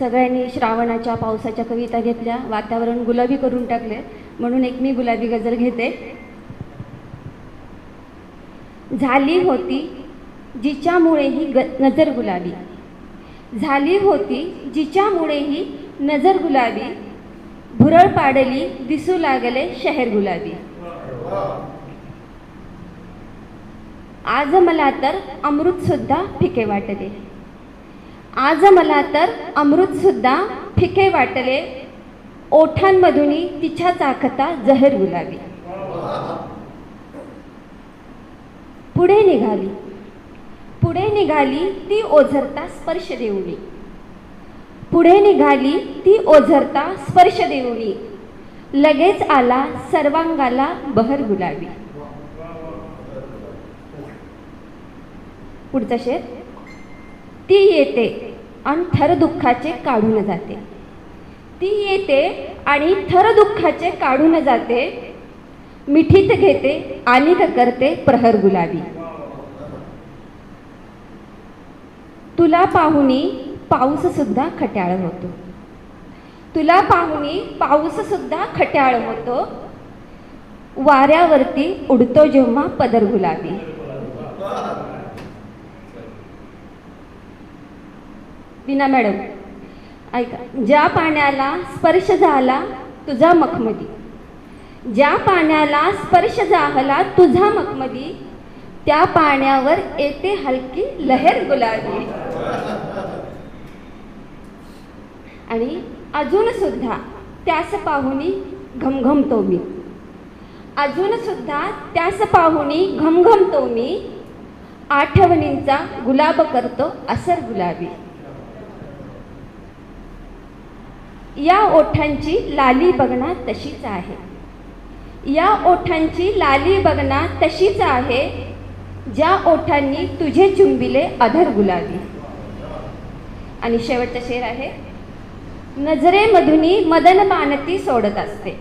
सगळ्यांनी श्रावणाच्या पावसाच्या कविता घेतल्या. वातावरण गुलाबी करून टाकले. म्हणून एक मी गुलाबी गजल घेते. झाली होती जिच्यामुळे ही ग नजर गुलाबी. झाली होती जिच्यामुळे ही नजर गुलाबी. भुरळ पाडली दिसू लागले शहर गुलाबी. आज मला तर अमृत सुद्धा फिके वाटले आज मला तर अमृतसुद्धा फिके वाटले. ओठांमधून तिच्या चाकता जहर गुलाबी पुढे निघाली. पुढे निघाली ती ओझरता स्पर्श देऊनी. पुढे निघाली ती ओझरता स्पर्श देऊनी. लगेच आला सर्वांगाला बहर गुलाबी पुढचा शेर. ती येते आणि थर दुःखाचे काढून जाते. ती येते आणि थर दुःखाचे काढून जाते मिठीत घेते आणि करते प्रहर गुलाबी. तुला पाहुणी पाऊस सुद्धा खट्याळ होतो. तुला पाहुणी पाऊस सुद्धा खट्याळ होतो. वाऱ्यावरती उडतो जेव्हा पदर गुलाबी. विना मॅडम ऐका ज्या पाण्याला स्पर्श झाला तुझा मखमदी. ज्या पाण्याला स्पर्श झाला तुझा मखमदी त्या पाण्यावर येते हलकी लहर गुलाबी. आणि अजून सुद्धा त्यास पाहुणी घमघमतो मी. अजून सुद्धा त्यास पाहुणी घमघमतो मी. आठवणींचा गुलाब करतो असर गुलाबी. या ओठांची लाली बघणा तशीच आहे. या ओठांची लाली बघणा तशीच आहे ज्या ओठांनी तुझे चुंबिले अधर गुलाबी. आणि शेवटचा शेर आहे नजरेमधुनी मदन बाणती सोडत असते.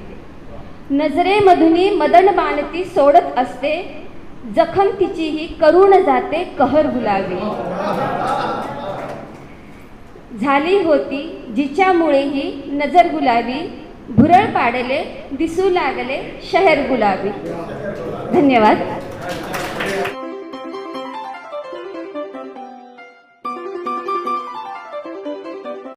नजरेमधुनी मदन बाणती सोडत असते जखम तिचीही करुण जाते कहर गुलाबी. झाली होती जिच्यामुळे ही नजर गुलाबी भुरळ पाडले दिसू लागले शहर गुलाबी. धन्यवाद.